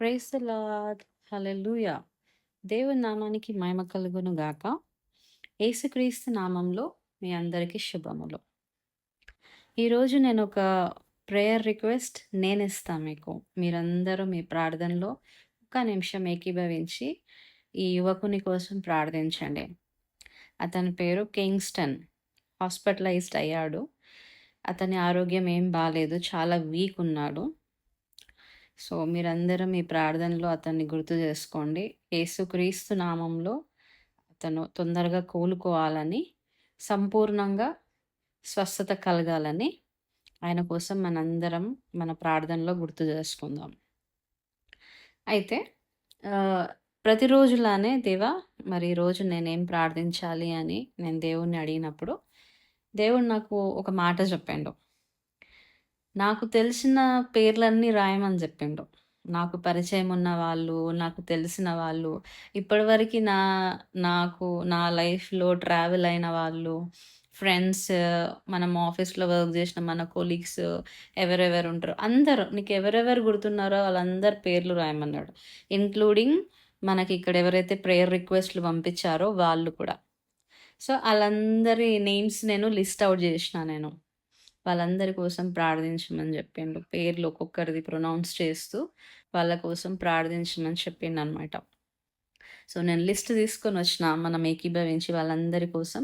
Praise the lord. హల్లెలూయా! దేవుని నామానికి మహిమ కలుగును గాక. యేసుక్రీస్తు నామంలో మీ అందరికీ శుభములు. ఈరోజు నేను ఒక ప్రేయర్ రిక్వెస్ట్ నేను ఇస్తాను మీకు. మీరందరూ మీ ప్రార్థనలో ఒక్క నిమిషం ఏకీభవించి ఈ యువకుని కోసం ప్రార్థించండి. అతని పేరు కింగ్స్టన్. హాస్పిటలైజ్డ్ అయ్యాడు. అతని ఆరోగ్యం ఏం బాగాలేదు చాలా వీక్ ఉన్నాడు. సో మీరందరూ మీ ప్రార్థనలో అతన్ని గుర్తు చేసుకోండి. యేసుక్రీస్తు నామంలో అతను తొందరగా కోలుకోవాలని, సంపూర్ణంగా స్వస్థత కలగాలని ఆయన కోసం మనందరం మన ప్రార్థనలో గుర్తు చేసుకుందాం. అయితే ప్రతిరోజులానే దేవా మరి రోజు నేనేం ప్రార్థించాలి అని నేను దేవుణ్ణి అడిగినప్పుడు, దేవుడు నాకు ఒక మాట చెప్పాడు నాకు తెలిసిన పేర్లన్నీ రాయమని చెప్పిండు. నాకు పరిచయం ఉన్న వాళ్ళు, నాకు తెలిసిన వాళ్ళు, ఇప్పటివరకి నా నాకు నా లైఫ్‌లో ట్రావెల్ అయిన వాళ్ళు, ఫ్రెండ్స్, మనం ఆఫీస్‌లో వర్క్ చేసిన మన కొలీగ్స్ ఎవరెవరు ఉంటారో అందరూ నీకు ఎవరెవరు గుర్తున్నారో వాళ్ళందరి పేర్లు రాయమన్నాడు. ఇంక్లూడింగ్ మనకి ఇక్కడ ఎవరైతే ప్రేయర్ రిక్వెస్ట్‌లు పంపించారో వాళ్ళు కూడా. సో ఆళ్ళందరి నేమ్స్ నేను లిస్ట్ ఔట్ చేషిన నేను. వాళ్ళందరి కోసం ప్రార్థించమని చెప్పిండు. పేర్లు ఒక్కొక్కరిది ప్రొనౌన్స్ చేస్తూ వాళ్ళ కోసం ప్రార్థించమని చెప్పిండనమాట. సో నేను లిస్ట్ తీసుకొని వచ్చిన మనం ఏకీభవించి వాళ్ళందరి కోసం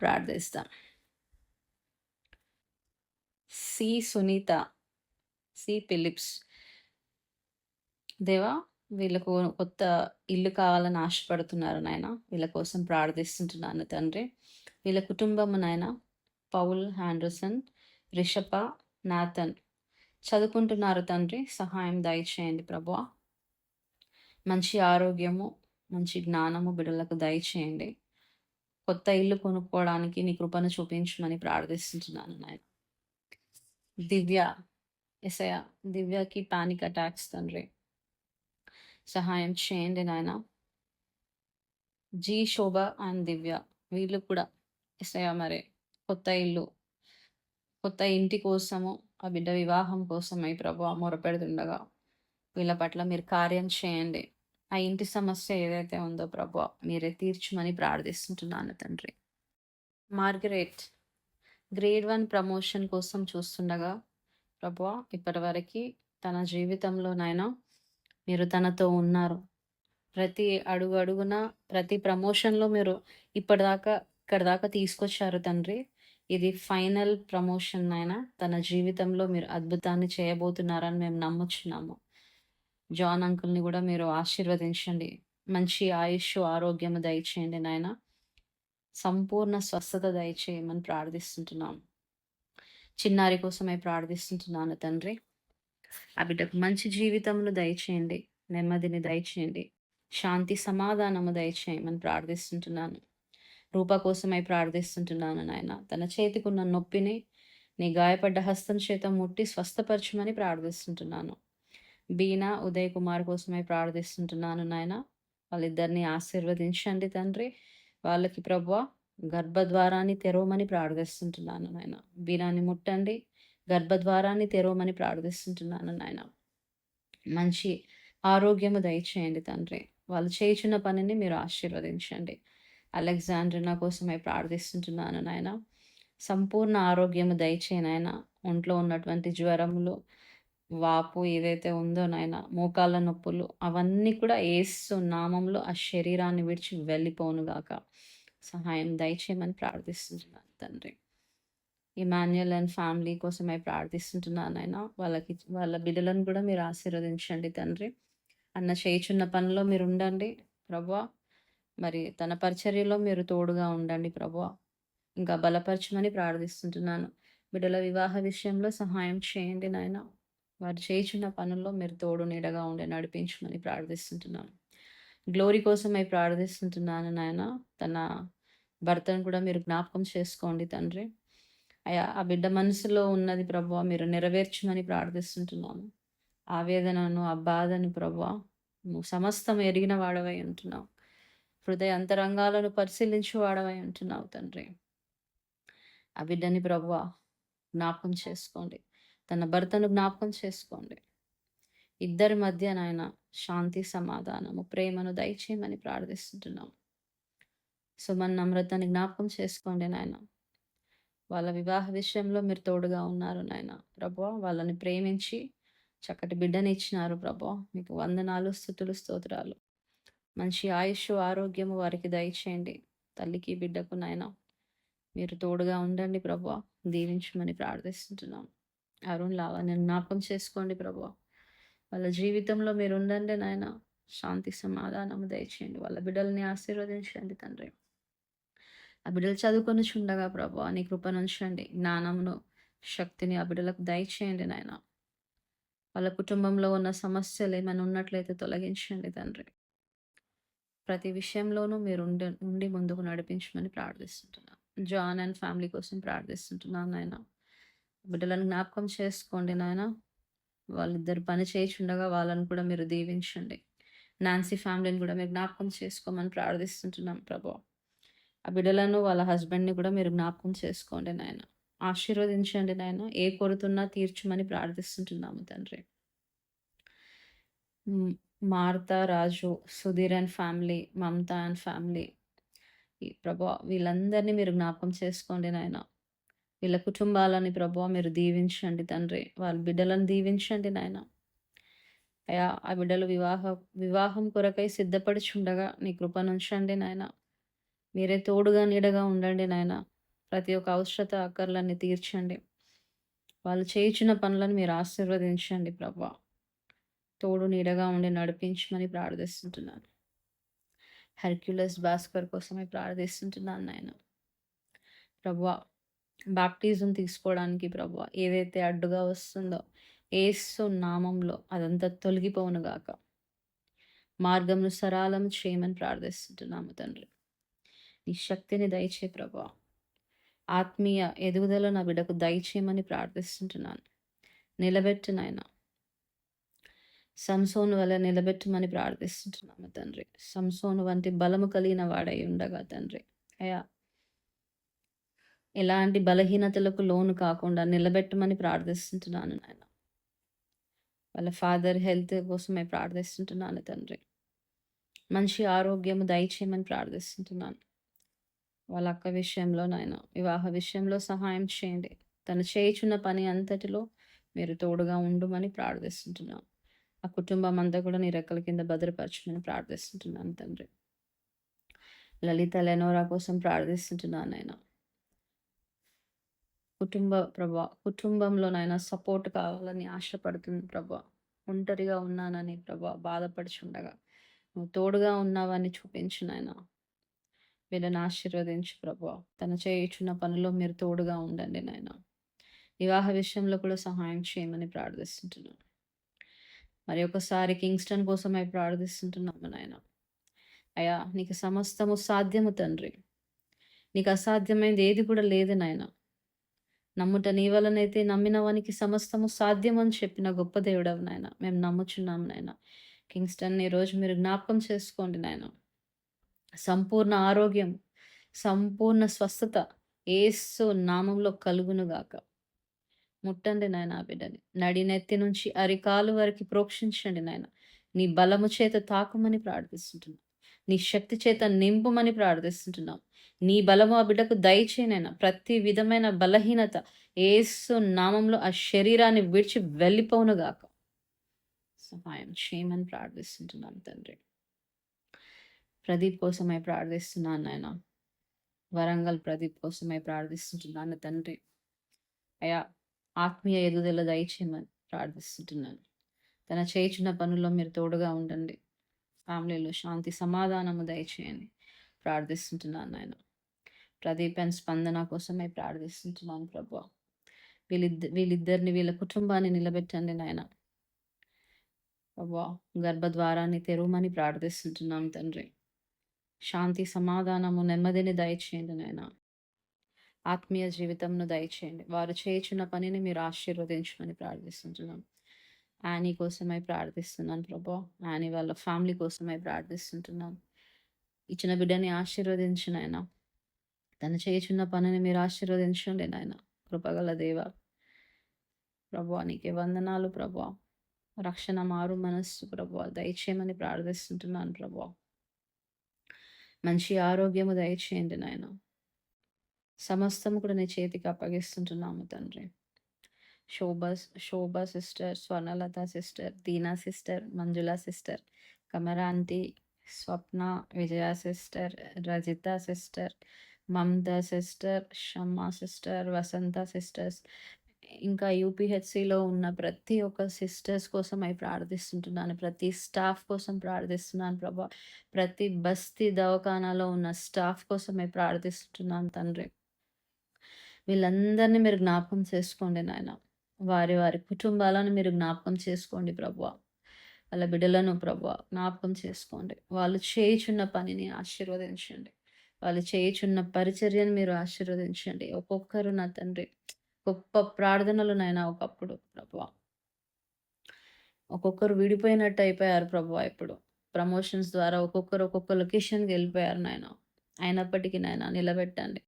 ప్రార్థిస్తాం. సి. సునీత, సి. ఫిలిప్స్. దేవా! వీళ్ళకు కొత్త ఇల్లు కావాలని ఆశపడుతున్నారు నాయన. వీళ్ళ కోసం ప్రార్థిస్తుంటున్నాను తండ్రి. వీళ్ళ కుటుంబము నాయన పౌల్ హ్యాండర్సన్ రిషప, నాథన్ చదువుకుంటున్నారు తండ్రి. సహాయం దయచేయండి ప్రభు మంచి ఆరోగ్యము, మంచి జ్ఞానము బిడ్డలకు దయచేయండి. కొత్త ఇల్లు కొనుక్కోవడానికి నీ కృపను చూపించమని ప్రార్థిస్తున్నాను నాయన. దివ్య, ఎసయ దివ్యకి పానిక్ అటాక్స్ తండ్రి. సహాయం చేయండి నాయన. జీ శోభ అండ్ దివ్య వీళ్ళు కూడా ఎసయ మరి కొత్త ఇల్లు, కొత్త ఇంటి కోసము, ఆ బిడ్డ వివాహం కోసమై ప్రభువా మొరపెడుతుండగా వీళ్ళ పట్ల మీరు కార్యం చేయండి. ఆ ఇంటి సమస్య ఏదైతే ఉందో ప్రభు మీరే తీర్చమని ప్రార్థిస్తుంటున్నాను తండ్రి. మార్గరేట్ గ్రేడ్ వన్ ప్రమోషన్ కోసం చూస్తుండగా ప్రభువా ఇప్పటివరకి తన జీవితంలోనైనా మీరు తనతో ఉన్నారు. ప్రతి అడుగు అడుగున ప్రతి ప్రమోషన్‌లో మీరు ఇప్పటిదాకా ఇక్కడి దాకా తీసుకొచ్చారు తండ్రి. ఇది ఫైనల్ ప్రమోషన్ అయినా తన జీవితంలో మీరు అద్భుతాన్ని చేయబోతున్నారని మేము నమ్ముచున్నాము. జాన్ అంకుల్‌ని కూడా మీరు ఆశీర్వదించండి. మంచి ఆయుష్షు, ఆరోగ్యము దయచేయండి నాయన. సంపూర్ణ స్వస్థత దయచేయమని ప్రార్థిస్తుంటున్నాం. చిన్నారి కోసమే ప్రార్థిస్తుంటున్నాను తండ్రి. ఆ బిడ్డకు మంచి జీవితమును దయచేయండి. నెమ్మదిని దయచేయండి. శాంతి సమాధానము దయచేయమని ప్రార్థిస్తుంటున్నాను. రూప కోసమై ప్రార్థిస్తుంటున్నాను నాయన. తన చేతికున్న నొప్పిని నీ గాయపడ్డ హస్తం చేత ముట్టి స్వస్థపరచమని ప్రార్థిస్తుంటున్నాను. బీనా, ఉదయ్ కుమార్ కోసమై ప్రార్థిస్తుంటున్నాను నాయన. వాళ్ళిద్దరిని ఆశీర్వదించండి తండ్రి. వాళ్ళకి ప్రభు గర్భద్వారాన్ని తెరవమని ప్రార్థిస్తుంటున్నాను నాయన. బీనాని ముట్టండి. గర్భద్వారాన్ని తెరవమని ప్రార్థిస్తుంటున్నాను నాయన. మంచి ఆరోగ్యము దయచేయండి తండ్రి. వాళ్ళు చేయించిన పనిని మీరు ఆశీర్వదించండి. అలెగ్జాండ్రినా కోసమై ప్రార్థిస్తుంటున్నాను నాయన. సంపూర్ణ ఆరోగ్యము దయచేనాయన ఒంట్లో ఉన్నటువంటి జ్వరములు, వాపు ఏదైతే ఉందో నాయన, మోకాళ్ళ నొప్పులు అవన్నీ కూడా ఏసు నామంలో ఆ శరీరాన్ని విడిచి వెళ్ళిపోనుగాక సహాయం దయచేయమని ప్రార్థిస్తుంటున్నాను తండ్రి. ఇమాన్యుయల్ అండ్ ఫ్యామిలీ కోసమై ప్రార్థిస్తుంటున్నాను ఆయన వాళ్ళకి వాళ్ళ బిడ్డలను కూడా మీరు ఆశీర్వదించండి తండ్రి. అన్న చేయుచున్న పనిలో మీరు ఉండండి ప్రభా మరి తన పరిచర్యలో మీరు తోడుగా ఉండండి ప్రభు ఇంకా బలపరచమని ప్రార్థిస్తుంటున్నాను. బిడ్డల వివాహ విషయంలో సహాయం చేయండి నాయన. వారు చేయించిన పనుల్లో మీరు తోడు నీడగా ఉండి నడిపించమని ప్రార్థిస్తుంటున్నాను. గ్లోరీ కోసమై ప్రార్థిస్తుంటున్నాను నాయన. తన భర్తను కూడా మీరు జ్ఞాపకం చేసుకోండి తండ్రి. అయ్యా! ఆ బిడ్డ మనసులో ఉన్నది ప్రభు మీరు నెరవేర్చమని ప్రార్థిస్తుంటున్నాను. ఆవేదనను, ఆ బాధను ప్రభు నువ్వు సమస్తం ఎరిగిన వాడవై ఉంటున్నావు. హృదయ అంతరంగాలను పరిశీలించు వాడవై ఉంటున్నావు తండ్రి. ఆ బిడ్డని ప్రభువ జ్ఞాపకం చేసుకోండి. తన భర్తను జ్ఞాపకం చేసుకోండి. ఇద్దరి మధ్య నాయన శాంతి సమాధానము ప్రేమను దయచేయమని ప్రార్థిస్తుంటున్నాం మన నమ్రతని జ్ఞాపకం చేసుకోండి నాయన వాళ్ళ వివాహ విషయంలో మీరు తోడుగా ఉన్నారు నాయన ప్రభు వాళ్ళని ప్రేమించి చక్కటి బిడ్డని ఇచ్చినారు ప్రభా మీకు వందనాలు స్థుతులు స్తోత్రాలు మంచి ఆయుష్ ఆరోగ్యము వారికి దయచేయండి. తల్లికి బిడ్డకు నాయన మీరు తోడుగా ఉండండి ప్రభా. దీవించమని ప్రార్థిస్తుంటున్నాం. అరుణ్ లావణ్య జ్ఞాపకం చేసుకోండి ప్రభా. వాళ్ళ జీవితంలో మీరు ఉండండి నాయన. శాంతి సమాధానము దయచేయండి. వాళ్ళ బిడ్డల్ని ఆశీర్వదించండి తండ్రి. ఆ బిడ్డలు చదువుకొని చుండగా ప్రభా నీ కృపనుంచండి జ్ఞానమును శక్తిని ఆ బిడ్డలకు దయచేయండి నాయన. వాళ్ళ కుటుంబంలో ఉన్న సమస్యలు ఏమైనా ఉన్నట్లయితే తొలగించండి తండ్రి. ప్రతి విషయంలోనూ మీరు ఉండి ఉండి ముందుకు నడిపించమని ప్రార్థిస్తుంటున్నాను జాన్ అండ్ ఫ్యామిలీ కోసం ప్రార్థిస్తుంటున్నాను నాయన. బిడ్డలను జ్ఞాపకం చేసుకోండి నాయన. వాళ్ళిద్దరు పని చేయించుండగా వాళ్ళని కూడా మీరు దీవించండి. నాన్సీ ఫ్యామిలీని కూడా మీరు జ్ఞాపకం చేసుకోమని ప్రార్థిస్తుంటున్నాం ప్రభా. ఆ బిడ్డలను వాళ్ళ హస్బెండ్ని కూడా మీరు జ్ఞాపకం చేసుకోండి నాయన. ఆశీర్వదించండి నాయన. ఏ కొరుతున్నా తీర్చమని ప్రార్థిస్తుంటున్నాము తండ్రి. Martha Raju Sudheer and family Mamata and family. ఈ ప్రభా వీళ్ళందరినీ మీరు జ్ఞాపకం చేసుకోండి నాయన. వీళ్ళ కుటుంబాలని ప్రభా మీరు దీవించండి తండ్రి. వాళ్ళ బిడ్డలను దీవించండి నాయన. అయా ఆ బిడ్డలు వివాహ వివాహం కొరకై సిద్ధపడుచుండగా నీ కృపనుంచండి నాయన. మీరే తోడుగా నీడగా ఉండండి నాయన. ప్రతి ఒక్క అవసరత అక్కర్లన్నీ తీర్చండి. వాళ్ళు చేయించిన పనులను మీరు ఆశీర్వదించండి ప్రభా. తోడు నీడగా ఉండి నడిపించమని ప్రార్థిస్తుంటున్నాను. హెర్క్యులస్ భాస్కర్ కోసమే ప్రార్థిస్తుంటున్నాను నాయన ప్రభా బాప్టిజం తీసుకోవడానికి ప్రభు ఏదైతే అడ్డుగా వస్తుందో ఏసు నామంలో అదంతా తొలగిపోవును గాక. మార్గంను సరాలం చేయమని ప్రార్థిస్తుంటున్నాము తండ్రి. నీ శక్తిని దయచే ప్రభా ఆత్మీయ ఎదుగుదల నా బిడ్డకు దయచేయమని ప్రార్థిస్తుంటున్నాను. నిలబెట్టినైనా నాయన. సంసోను వల్ల నిలబెట్టమని ప్రార్థిస్తున్నాము తండ్రి. సంసోను వంటి బలము కలిగిన వాడై ఉండగా తండ్రి. అయా ఎలాంటి బలహీనతలకు లోను కాకుండా నిలబెట్టమని ప్రార్థిస్తుంటున్నాను నాయన. వాళ్ళ ఫాదర్ హెల్త్ కోసమే ప్రార్థిస్తుంటున్నాను తండ్రి. మంచి ఆరోగ్యము దయచేయమని ప్రార్థిస్తుంటున్నాను. వాళ్ళ అక్క విషయంలో నాయన వివాహ విషయంలో సహాయం చేయండి. తను చేయుచున్న పని అంతటిలో మీరు తోడుగా ఉండుమని ప్రార్థిస్తుంటున్నాను. ఆ కుటుంబం అంతా కూడా నీ రెక్కల కింద భద్రపరచమని ప్రార్థిస్తుంటున్నాను తండ్రి. లలిత లెనోరా కోసం ప్రార్థిస్తుంటున్నాను ఆయన కుటుంబ ప్రభా కుటుంబంలోనైనా సపోర్ట్ కావాలని ఆశపడుతుంది ప్రభా. ఒంటరిగా ఉన్నానని ప్రభా బాధపడుచుండగా. నువ్వు తోడుగా ఉన్నావని చూపించు నాయన. వీళ్ళని ఆశీర్వదించు ప్రభా. తన చేయుచున్న పనిలో మీరు తోడుగా ఉండండి నాయన. వివాహ విషయంలో కూడా సహాయం చేయమని ప్రార్థిస్తుంటున్నాను. మరి ఒకసారి కింగ్స్టన్ కోసమై ప్రార్థిస్తుంటున్నాము నాయన. అయ్యా నీకు సమస్తము సాధ్యము తండ్రి. నీకు అసాధ్యమైనది ఏది కూడా లేదు నాయన. నమ్ముట నీ వలనైతే నమ్మిన వానికి సమస్తము సాధ్యం అని చెప్పిన గొప్ప దేవుడవు నాయన. మేము నమ్ముచున్నాం నాయన. కింగ్స్టన్ ఈరోజు మీరు జ్ఞాపకం చేసుకోండి నాయన. సంపూర్ణ ఆరోగ్యం సంపూర్ణ స్వస్థత ఏసు నామంలో కలుగునుగాక ముట్టండి నాయన ఆ బిడ్డని. నడినెత్తి నుంచి అరికాలు వరకు ప్రోక్షించండి నాయన. నీ బలము చేత తాకమని ప్రార్థిస్తుంటున్నాం. నీ శక్తి చేత నింపుమని ప్రార్థిస్తుంటున్నాం. నీ బలము ఆ బిడ్డకు దయచేనైనా ప్రతి విధమైన బలహీనత ఏసు నామంలో ఆ శరీరాన్ని విడిచి వెళ్ళిపోనుగాక సహాయం చేయమని ప్రార్థిస్తుంటున్నాను తండ్రి. ప్రదీప్ కోసమై ప్రార్థిస్తున్నాను నాయన. వరంగల్ ప్రదీప్ కోసమై ప్రార్థిస్తుంటున్నాను తండ్రి. అయ్యా ఆత్మీయ ఎదుగుదల దయచేయమని ప్రార్థిస్తుంటున్నాను. తన చేయించిన పనుల్లో మీరు తోడుగా ఉండండి. ఫ్యామిలీలో శాంతి సమాధానము దయచేయండి. ప్రార్థిస్తుంటున్నాను నేను. ప్రదీప్ అండ్ స్పందన కోసమే ప్రార్థిస్తుంటున్నాను ప్రభు. వీళ్ళిద్ద వీళ్ళిద్దరిని వీళ్ళ కుటుంబాన్ని నిలబెట్టండి నాయన. ప్రభా గర్భద్వారాన్ని తెరవమని ప్రార్థిస్తుంటున్నాం తండ్రి. శాంతి సమాధానము నెమ్మదిని దయచేయండి నాయన. ఆత్మీయ జీవితంను దయచేయండి. వారు చేయించిన పనిని మీరు ఆశీర్వదించమని ప్రార్థిస్తుంటున్నాం. యానీ కోసమై ప్రార్థిస్తున్నాను ప్రభా. యానీ వాళ్ళ ఫ్యామిలీ కోసమై ప్రార్థిస్తుంటున్నాను ఇచ్చిన బిడ్డని ఆశీర్వదించిన ఆయన. తను చేయుచున్న పనిని మీరు ఆశీర్వదించండి నాయన. కృపగల దేవ. ప్రభా నీకే వందనాలు ప్రభా. రక్షణ మారు మనస్సు ప్రభు. దయచేయమని ప్రార్థిస్తుంటున్నాను ప్రభు. మంచి ఆరోగ్యము దయచేయండి నాయన. సమస్తము కూడా నీ చేతికి అప్పగిస్తుంటున్నాము తండ్రి. Shobha Shobha sister Swarnalatha sister Dina sister Manjula sister Kamaranthi Swapna Vijaya sister Rajitha sister Mamatha sister Shamma sister Vasantha sisters. ఇంకా యూపీహెచ్సిలో ఉన్న ప్రతి ఒక్క సిస్టర్స్ కోసం అవి ప్రార్థిస్తుంటున్నాను. ప్రతి స్టాఫ్ కోసం ప్రార్థిస్తున్నాను ప్రభా. ప్రతి బస్తీ దవాఖానాలో ఉన్న స్టాఫ్ కోసం అవి ప్రార్థిస్తుంటున్నాను తండ్రి. వీళ్ళందరినీ మీరు జ్ఞాపకం చేసుకోండి నాయన. వారి వారి కుటుంబాలను మీరు జ్ఞాపకం చేసుకోండి ప్రభు వాళ్ళ బిడ్డలను ప్రభు జ్ఞాపకం చేసుకోండి. వాళ్ళు చేయుచున్న పనిని ఆశీర్వదించండి. వాళ్ళు చేయుచున్న పరిచర్యను మీరు ఆశీర్వదించండి. ఒక్కొక్కరు నా తండ్రి. గొప్ప ప్రార్థనలు నాయన ఒకప్పుడు ప్రభు ఒక్కొక్కరు విడిపోయినట్టు అయిపోయారు ప్రభు ఇప్పుడు. ప్రమోషన్స్ ద్వారా ఒక్కొక్కరు ఒక్కొక్క లొకేషన్కి వెళ్ళిపోయారు నాయన. అయినప్పటికీ నాయన నిలబెట్టండి.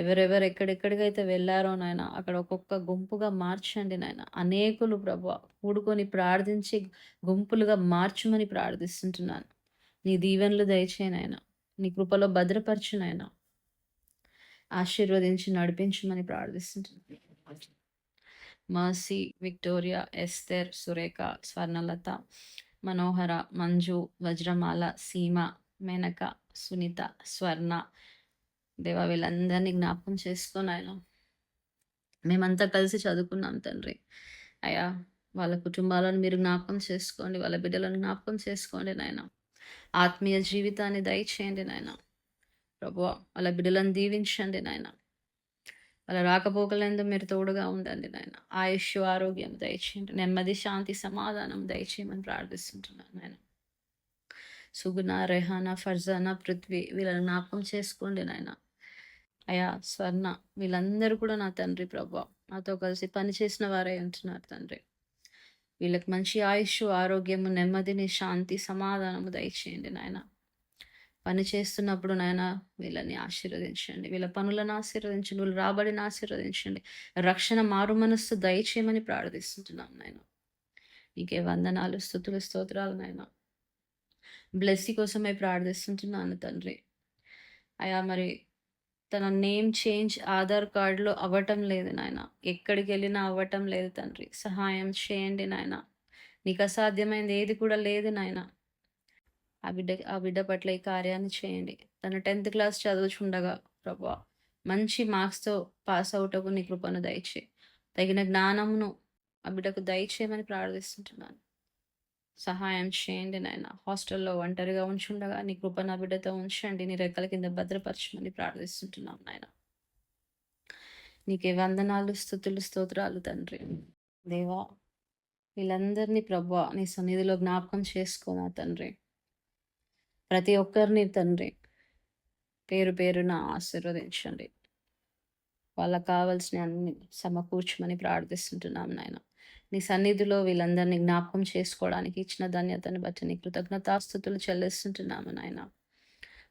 ఎవరెవరు ఎక్కడెక్కడికైతే వెళ్ళారో నాయన అక్కడ ఒక్కొక్క గుంపుగా మార్చండి నాయన. అనేకులు ప్రభు కూడుకొని ప్రార్థించి గుంపులుగా మార్చమని ప్రార్థిస్తుంటున్నాను. నీ దీవెనలు దయచేయనాయన నీ కృపలో భద్రపరచునైనా ఆశీర్వదించి నడిపించమని ప్రార్థిస్తుంటున్నాను. Mercy Victoria Esther Surekha Swarnalatha Manohara Manju Vajramala Seema Menaka Sunitha స్వర్ణ దేవా వీళ్ళందరినీ జ్ఞాపకం చేసుకొని ఆయన మేమంతా కలిసి చదువుకున్నాం తండ్రి. అయ్యా వాళ్ళ కుటుంబాలను మీరు జ్ఞాపకం చేసుకోండి వాళ్ళ బిడ్డలను జ్ఞాపకం చేసుకోండి నాయన. ఆత్మీయ జీవితాన్ని దయచేయండి నాయన. ప్రభు వాళ్ళ బిడ్డలను దీవించండి నాయన. వాళ్ళ రాకపోకలందు మీరు తోడుగా ఉండండి నాయన. ఆయుష్ ఆరోగ్యం దయచేయండి. నెమ్మది శాంతి సమాధానం దయచేయమని ప్రార్థిస్తుంటున్నాను నాయన. సుగుణ రెహానా ఫర్జానా పృథ్వీ వీళ్ళని జ్ఞాపకం చేసుకోండి నాయన. అయా స్వర్ణ. వీళ్ళందరూ కూడా నా తండ్రి ప్రభా. నాతో కలిసి పనిచేసిన వారే ఉంటున్నారు తండ్రి. వీళ్ళకి మంచి ఆయుష్ ఆరోగ్యము నెమ్మదిని శాంతి సమాధానము దయచేయండి నాయన. పని చేస్తున్నప్పుడు నాయన వీళ్ళని ఆశీర్వదించండి. వీళ్ళ పనులను ఆశీర్వదించండి. వీళ్ళు రాబడిని ఆశీర్వదించండి. రక్షణ మారు మనస్సు దయచేయమని ప్రార్థిస్తుంటున్నాం నాయన. నీకే వందనాలు స్థుతులు స్తోత్రాలు నాయన. బ్లెస్సీ కోసమే ప్రార్థిస్తుంటున్నాను తండ్రి. అయా మరి తన నేమ్ చేంజ్ ఆధార్ కార్డులో అవ్వటం లేదు నాయన. ఎక్కడికి వెళ్ళినా అవ్వటం లేదు తండ్రి. సహాయం చేయండి నాయన. నీకు అసాధ్యమైనది ఏది కూడా లేదు నాయన. ఆ బిడ్డ ఆ బిడ్డ పట్ల ఈ కార్యాన్ని చేయండి. తన టెన్త్ క్లాస్ చదువుచుండగా ప్రభా మంచి మార్క్స్తో పాస్ అవుటకు నీ కృపను దయచే తగిన జ్ఞానమును ఆ బిడ్డకు దయచేయమని ప్రార్థిస్తుంటున్నాను. సహాయం చేయండి నాయన. హాస్టల్లో ఒంటరిగా ఉంచుండగా నీ కృప నా బిడ్డతో ఉంచండి. నీ రెక్కల కింద భద్రపరచమని ప్రార్థిస్తుంటున్నాం నాయన. నీకే వందనాలు స్థుతులు స్తోత్రాలు తండ్రి. దేవా వీళ్ళందరినీ ప్రభా నీ సన్నిధిలో జ్ఞాపకం చేసుకోనా తండ్రి. ప్రతి ఒక్కరిని తండ్రి పేరు పేరున ఆశీర్వదించండి. వాళ్ళకు కావాల్సిన అన్ని సమకూర్చమని ప్రార్థిస్తుంటున్నాం నాయన. నీ సన్నిధిలో వీళ్ళందరినీ జ్ఞాపకం చేసుకోవడానికి ఇచ్చిన ధన్యతను బట్టి నీ కృతజ్ఞతాస్థుతులు చెల్లిస్తుంటున్నాము నాయన.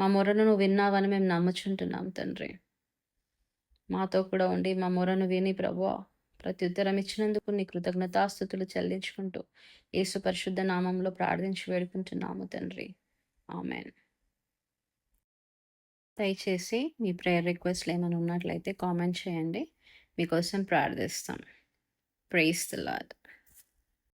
మా మొరను నువ్వు విన్నావని మేము నమ్ముచుంటున్నాం తండ్రి. మాతో కూడా ఉండి మా మొరను విని ప్రభు ప్రత్యుత్తరం ఇచ్చినందుకు నీ కృతజ్ఞతాస్థుతులు చెల్లించుకుంటూ యేసు పరిశుద్ధ నామంలో ప్రార్థించి వేడుకుంటున్నాము తండ్రి. ఆమెన్. దయచేసి మీ ప్రేయర్ రిక్వెస్ట్లు ఏమైనా ఉన్నట్లయితే కామెంట్ చేయండి. మీకోసం ప్రార్థిస్తాం. Praise the Lord.